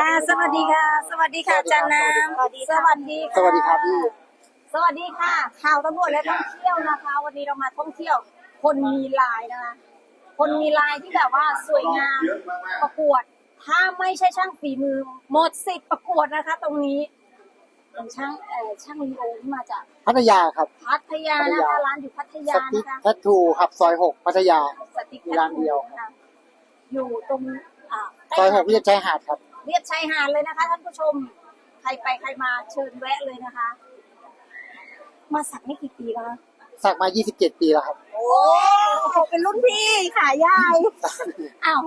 ค่ะ สวัสดีค่ะ สวัสดีค่ะอาจารย์น้ำสวัสดีค่ะสวัสดีค่ะสวัสดีครับพี่สวัสดีค่ะ ข่าวตำรวจและท่องเที่ยวนะคะ วันนี้เรามาท่องเที่ยว คนมีลายนะคะ คนมีลายที่แบบว่าสวยงามประกวด ถ้าไม่ใช่ช่างฝีมือหมดสิทธิ์ประกวดนะคะ ตรงนี้เป็นช่างเอ่อช่างลีโอที่มาจากพัทยาครับ พัทยานะคะร้านอยู่พัทยาสติ๊กนะคะ แทททูครับซอยหกพัทยา สติ๊กมีร้านเดียวค่ะอยู่ตรงอ่าใกล้ซอยหกเรียบชายหาดครับ เรียบชายหาดเลยนะคะ ท่านผู้ชม ใครไปใครมาเชิญแวะเลยนะคะ มาสักไม่กี่ปีแล้วนะสักมา 27 ปีแล้วครับ โอ้เป็นรุ่นพี่ขายายอ้าว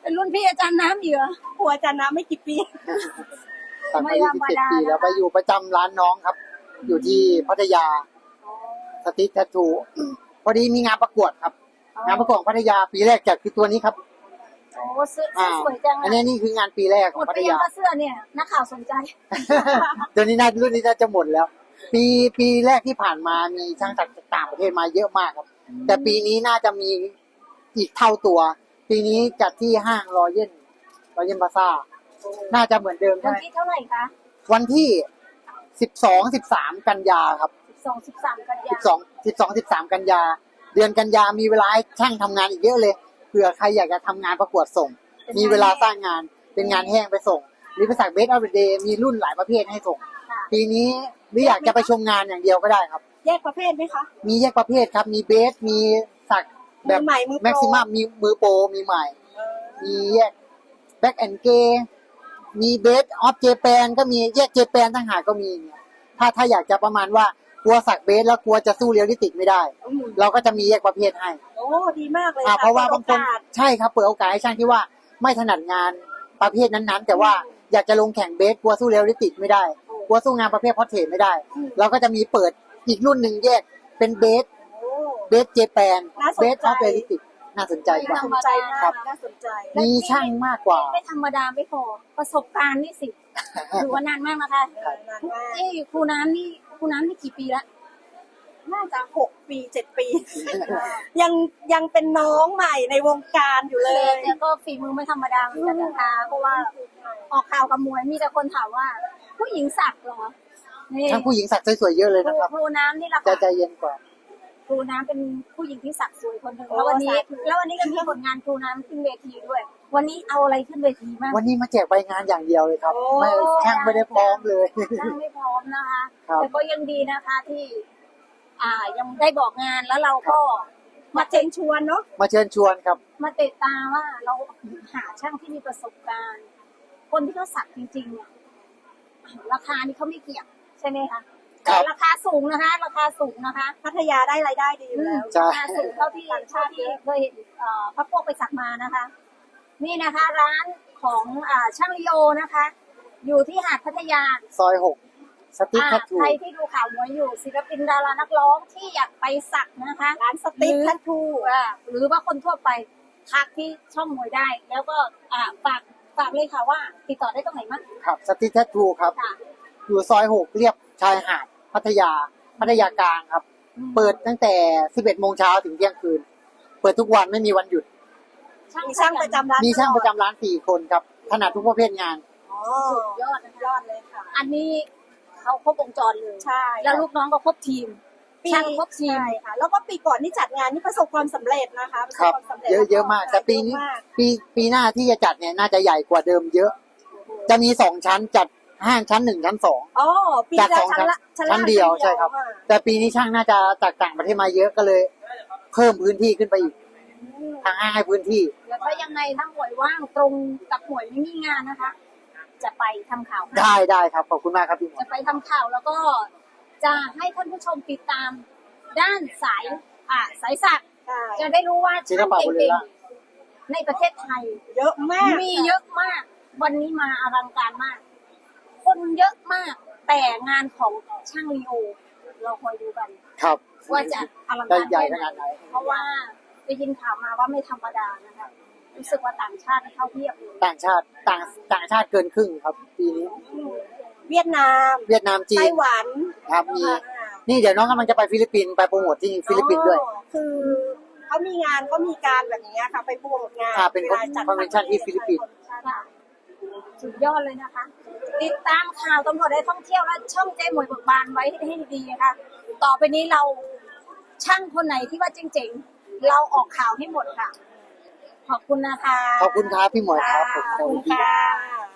เป็นรุ่นพี่อาจารย์น้ำเหยื่อหัวอาจารย์น้ำไม่กี่ปี สักไม่มาธรรมดา27 ปีแล้วนะคะไปอยู่ประจำร้านน้องครับ อยู่ที่พัทยาสติ๊กแทททูพอดีมีงานประกวดครับ งานประกวดของพัทยาปีแรกจัดคือตัวนี้ครับ โอ้เสื้ออ่าสวยจังอันนี้นี่คืองานปีแรกขหอมงดพัไปทยังยา ก็เสื้อเนี่ยนักข่าวสนใจตัวนี้น่ารุ่นนี้น่าจะหมดแล้ว ปีปีแรกที่ผ่านมามีช่างจากต่างประเทศมาเยอะมากครับ แต่ปีนี้น่าจะมีอีกเท่าตัว ปีนี้จัดที่ห้างรอเย็นรอเย็นบาซ่าน่าจะเหมือนเดิมวันใช่ไหมที่เท่าไหร่คะวันที่สิบสองสิบสามกันยาครับสองสิบสามกันยาสิบสองสิบสองสิบสามกันยา เดือนกันยามีเวลาให้ช่างทำงานอีกเยอะเลยเผื่อใครอยากจะทำงานประกวดส่ง มีเวลาสร้างงานเป็นงานแห้งไปส่งหรือบริษัทเบสออฟเดย์มีรุ่นหลายประเภทให้ส่งค่ะปีนี้หรืออยากจะไปชมงานอย่างเดียวก็ได้ครับ แยกประเภทไหมคะ มีแยกประเภทครับ มีเบส มีสักแบบมือใหม่มือโปรแม็กซิมัมมีมือโปรมีใหม่ มีแยกแบ็กแอนเกมีเบสออฟเจแปนก็มีแยกเจแปนต่างหากก็มีเนี่ยถ้าถ้าอยากจะประมาณว่ากลัวสักเบสแล้วกลัวจะสู้เรียลลิติกไม่ได้อืมเราก็จะมีแยกประเภทให้โอ้ดีมากเลยอ่าค่เพราะว่าบางคนโอกสใช่ครับเปิดโอกาสให้ช่างที่ว่าไม่ถนัดงานประเภทนั้นๆ แต่ว่าอยากจะลงแข่งเบสกลัวสู้เรียลลิติกไม่ได้กลัวสู้งานประเภทพอร์เทรตไม่ได้เราก็จะมีเปิดอีกรุ่นหนึ่งแยกเป็นเบสโอ้ เบสเจแปนน่าสนใจ เบสออฟเรียลลิติกน่าสนใจกน่าว่า สนใจมากครับน่าสนใจมีช่างมากกว่า ไม่ธรรมดาไม่พอประสบการณ์นี่สิ ถือว่านานมากนะคะ นานมาก เอ้ยครูน้ำนี่ครูน้ำนี่กี่ปีละ น่าจะหกปีเจ็ดปี ยังยังเป็นน้องใหม่ในวงการอยู่เลยแต่ก็ฝีมือไม่ธรรมดาเหมือนกันนะคะเพราะว่าออกข่าวกับมวยมีแต่คนถามว่า ผู้หญิงสักเหรอนี่ช่างผู้หญิงสักสวยๆเยอะเลยครูนะครับครูน้ำนี่แหละจะค่ะใจเย็นกว่า ครูน้ำเป็นผู้หญิงที่สักสวยคนหนึ่งโอ้แล้ววันนี้สาธุ แล้ววันนี้ก็มีผลงานครูน้ำขึ้นเวทีด้วย วันนี้เอาอะไรขึ้นเวทีบ้างวันนี้มาแจกใบงานอย่างเดียวเลยครับ โอ้ ไม่ช่างไม่ได้พร้อมเลยช่างไม่พร้อมนะคะครับ แต่ก็ยังดีนะคะที่ อ่า ยังได้บอกงานแล้วเราก็มาเชิญชวนเนาะมาเชิญชวนครับ มาติดตามว่าเราหาช่างที่มีประสบการณ์ คนที่เขาสักจริงๆเนี่ยราคานี่เขาไม่เกี่ยงใช่ไหมคะครัแต่บ ราคาสูงนะคะ ราคาสูงนะคะพัทยาได้รายได้ดีอยู่แล้ว ใช่ ราคาสูงเท่าที่เท่าที่เคยเห็นเอ่อพระพวกไปสักมานะคะ นี่นะคะ ร้านของอ่าช่างลิโอนะคะ อยู่ที่หาดพัทยา ซอยหก สติ๊กอ่าแทททูใครที่ดูข่าวมวยอยู่ศิลปินดารานักร้องที่อยากไปสักนะคะร้านสติ๊กหรือทัตทูอ่าหรือว่าคนทั่วไปทักที่ช่องมวยได้ แล้วก็อ่าฝากฝากเลยค่ะว่า ติดต่อได้ตรงไหนมั้งครับสติ๊กแทททูครับค่ะอยู่ซอยหกเรียบชายหาดพัทยาพัทยากลางครับ เปิดตั้งแต่ 11โมงเช้าถึงเที่ยงคืน เปิดทุกวันไม่มีวันหยุดมีช่างประจำร้านมีช่างประตลอดจำร้านสี่คนครับถนัดทุกประเภทงานอ๋อสุดยอดนะคะยอดเลยค่ะ อันนี้ เขาครบวงจรเลยใช่แล้วลูกน้องก็ครบทีมปีช่างครบทีมใช่ค่ะแล้วก็ปีก่อนที่จัดงานนี่ประสบความสำเร็จนะคะปะสครับวามสำเร็จเยอะเยอะมากแต่ปีนี้เยอะมากปีปีหน้าที่จะจัดเนี่ยน่าจะใหญ่กว่าเดิมเยอะ จะมีสองชั้นจัดห้างชั้นหนึ่งชั้นสองอ๋อปีจากแล้วสองชั้นละชั้นล่างชั้นเดียวใช่ครับอ่าแต่ปีนี้ช่างน่าจะจากต่างประเทศมาเยอะก็เลย เพิ่มพื้นที่ขึ้นไปอีกทางห้างให้พื้นที่แล้วถ้ายังไงถ้าหมวยว่างตรงกับหมวยไม่มีงานนะคะ จะไปทำข่าวได้ได้ครับขอบคุณมากครับพี่หมอ จะไปทำข่าวแล้วก็จะให้ท่านผู้ชมติดตามด้านสายอ่าสายสักใช่จะได้รู้ว่าศิลช่างปะบนเรืเก่องล่างๆในประเทศไทย เยอะมากมีเยอะมาก วันนี้มาอลังการมาก คนเยอะมาก แต่งานของช่างลีโอ เราคอยดูกัน ครับ ว่าจะอลังได้การใหญ่แค่ขไหนนาดไหนเพราะว่าได้ยินข่าวมาว่าไม่ธรรมดานะคะ รู้สึกว่าต่างชาติเข้าเพียบเลยต่างชาติต่างต่างชาติเกินครึ่งครับ ปีนี้ เวียดนาม เวียดนามจีไต้นหวันครับมีอ่านี่เดี๋ยวน้องกำลังจะไปฟิลิปปินส์ไปโปรโมทที่ฟิลิปปินส์ด้วยอ๋อคือเขามีงานเขามีการแบบนี้ค่ะ ไปโปรโมทงานอ่าเป็นวลาจัดคอนเวนชั่นที่ฟิลิปปินส์ค่ะสุดยอดเลยนะคะ ติดตามข่าวตำรวจได้ท่องเที่ยวและช่องเจ๊หมวยเบิกบานไว้ให้ดีๆนะคะต่อไปนี้เราช่างคนไหนที่ว่าเจ๋งๆ เราออกข่าวให้หมดค่ะ ขอบคุณนะคะ ขอบคุณครับพี่หมวยครับขอบคุณค่ะ